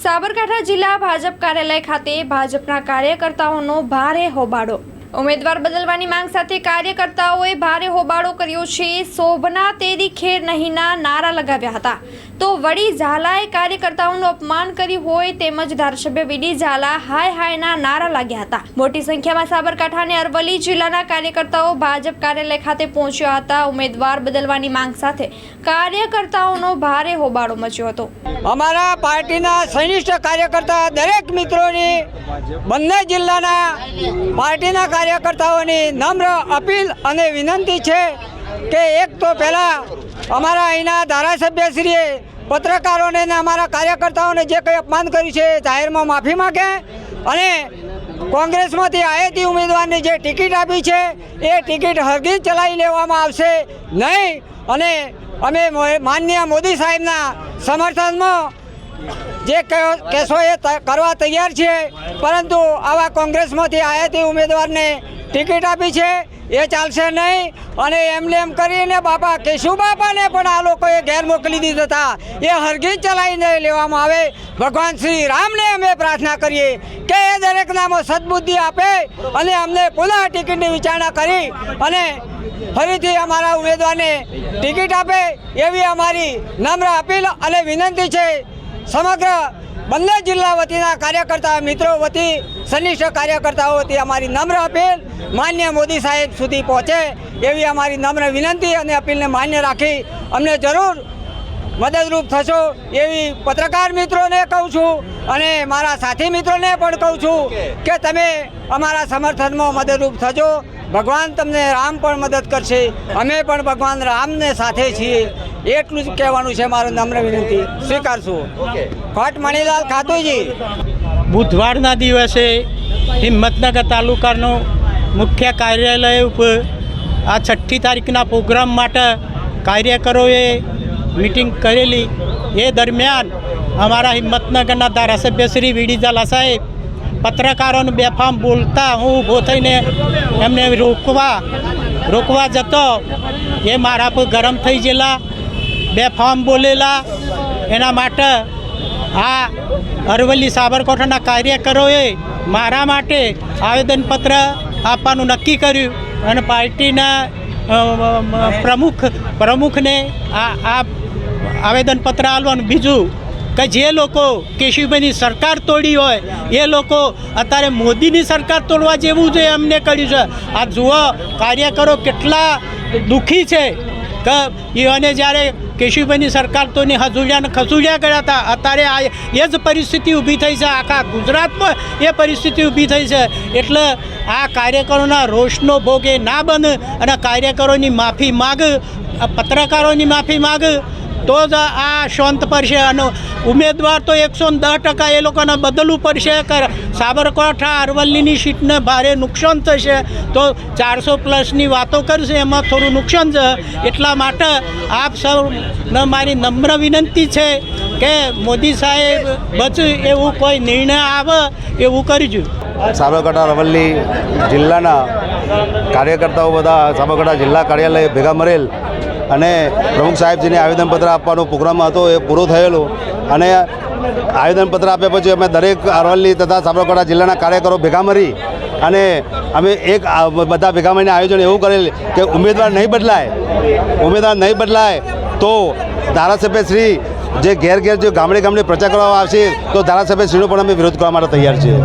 સાબરકાંઠા જિલ્લા ભાજપ કાર્યાલય ખાતે ભાજપના કાર્યકર્તાઓનો ભારે હોબાળો ઉમેદવાર બદલવાની માંગ સાથે કાર્યકર્તાઓએ ભારે હોબાળો કર્યો છે. શોભના, તેરી, ખેર નહીંના નારા લગાવ્યા હતા. તો વડી ઝાલાએ કાર્યકર્તાઓનું અપમાન કર્યું હોય તેમજ ધારાસભ્ય વીડી ઝાલા હાય હાયના નારા લાગ્યા હતા. મોટી સંખ્યામાં સાબરકાંઠા અને અરવલ્લી જિલ્લાના કાર્યકર્તાઓ ભાજપ કાર્યાલય ખાતે પહોંચ્યા હતા. ઉમેદવાર બદલવાની માંગ સાથે કાર્યકર્તાઓનો ભારે હોબાળો મચ્યો હતો. અમારા પાર્ટીના સૈનિષ્ઠ કાર્યકર્તા દરેક મિત્રોની બંને જિલ્લાના પાર્ટીના કાર્યકર્તાઓની નમ્ર અપીલ અને વિનંતી છે કે એક તો પહેલાં અમારા અહીંના ધારાસભ્યશ્રીએ પત્રકારોને અને અમારા કાર્યકર્તાઓને જે કંઈ અપમાન કર્યું છે જાહેરમાં માફી માગે અને કોંગ્રેસમાંથી આયેતી ઉમેદવારને જે ટિકિટ આપી છે એ ટિકિટ હરગીજ ચલાવી લેવામાં આવશે નહીં અને અમે માનનીય મોદી સાહેબના સમર્થનમાં જે કેસો એ કરવા તૈયાર છે, પરંતુ આવા કોંગ્રેસમાંથી આયાતી ઉમેદવારને ટિકિટ આપી છે, એ ચાલશે નહીં, અને એમને એમ કરીને બાપા કેશુ બાપાને પણ આ લોકોએ ઘેર મોકલી દીધા હતા એ હરગી ચલાવીને લેવામાં આવે. ભગવાન શ્રી રામને અમે પ્રાર્થના કરીએ કે એ દરેક નામો સદબુદ્ધિ આપે અને અમને પુનઃ ટિકિટની વિચારણા કરી અને ફરીથી અમારા ઉમેદવારને ટિકિટ આપે એવી અમારી નમ્ર અપીલ અને વિનંતી છે. સમગ્ર બંને જિલ્લા વતીના કાર્યકર્તા મિત્રો વતી સનિષ્ઠ કાર્યકર્તાઓ વતી અમારી નમ્ર અપીલ માન્ય મોદી સાહેબ સુધી પહોંચે એવી અમારી નમ્ર વિનંતી અને અપીલને માન્ય રાખી અમને જરૂર મદદરૂપ થશો એવી પત્રકાર મિત્રોને કહું છું અને મારા સાથી મિત્રોને પણ કહું છું કે તમે અમારા સમર્થનમાં મદદરૂપ થજો. ભગવાન તમને રામ પણ મદદ કરશે. અમે પણ ભગવાન રામને સાથે છીએ. એટલું જ કહેવાનું છે મારું નમ્ર વિનંતી. સ્વીકારશું. ખોટ મણીલાલ ખાતુજી. બુધવારના દિવસે હિંમતનગર તાલુકાનો મુખ્ય કાર્યાલય ઉપર આ છઠ્ઠી તારીખના પ્રોગ્રામ માટે કાર્યકરોએ મિટિંગ કરેલી. એ દરમિયાન અમારા હિંમતનગરના ધારાસભ્ય શ્રી વીડી ઝાલા સાહેબ પત્રકારોને બેફામ બોલતા હું ઊભો થઈને એમને રોકવા રોકવા જતો. એ મારા પર ગરમ થઈ ગયેલા. બેફામ બોલેલા. એના માટે આ અરવલ્લી સાબરકાંઠાના કાર્યકરોએ મારા માટે આવેદનપત્ર આપવાનું નક્કી કર્યું અને પાર્ટીના પ્રમુખ, પ્રમુખને આ આ આવેદનપત્ર આપવાનું બીજું કે જે લોકો કેશુભાઈની સરકાર તોડી હોય, એ લોકો અત્યારે મોદીની સરકાર તોડવા જેવું છે એમને કર્યું છે. આ જુઓ કાર્યકરો કેટલા દુઃખી છે. કે અને જ્યારે કેશુભાઈની સરકાર તો ને હજુલ્યા ને ખસુલ્યા ગયા હતા. અત્યારે આ એ જ પરિસ્થિતિ ઊભી થઈ છે. આખા ગુજરાતમાં એ પરિસ્થિતિ ઊભી થઈ છે. એટલે આ કાર્યકરોના રોષનો ભોગ એ ના બને અને કાર્યકરોની માફી માગ, પત્રકારોની માફી માગ તો જ આ શાંત પડશે અને ઉમેદવાર તો એકસો ને દસ ટકા એ લોકોને બદલવું પડશે કે સાબરકાંઠા, અરવલ્લીની સીટને ભારે નુકસાન થશે. તો ચારસો પ્લસની વાતો કરશે, એમાં થોડું નુકસાન છે. એટલા માટે આપ સૌને મારી નમ્ર વિનંતી છે કે મોદી સાહેબ બચ એવું કોઈ નિર્ણય આવે એવું કરજો. સાબરકાંઠા, અરવલ્લી જિલ્લાના કાર્યકર્તાઓ બધા સાબરકાંઠા જિલ્લા કાર્યાલય ભેગા મળેલ અને પ્રમુખ સાહેબજીને આવેદનપત્ર આપવાનો પ્રોગ્રામ હતો, એ પૂરો થયેલો. અને આવેદનપત્ર આપ્યા પછી અમે દરેક અરવલ્લી તથા સાબરકાંઠા જિલ્લાના કાર્યકરો ભેગા મળી અને અમે એક બધા ભેગા મળીને આયોજન એવું કરેલ કે ઉમેદવાર નહીં બદલાય, ઉમેદવાર નહીં બદલાય તો ધારાસભ્ય શ્રી જે ઘેર ઘેર જે ગામડે ગામડે પ્રચાર કરવામાં આવશે તો ધારાસભ્ય શ્રીનો પણ અમે વિરોધ કરવા માટે તૈયાર છીએ.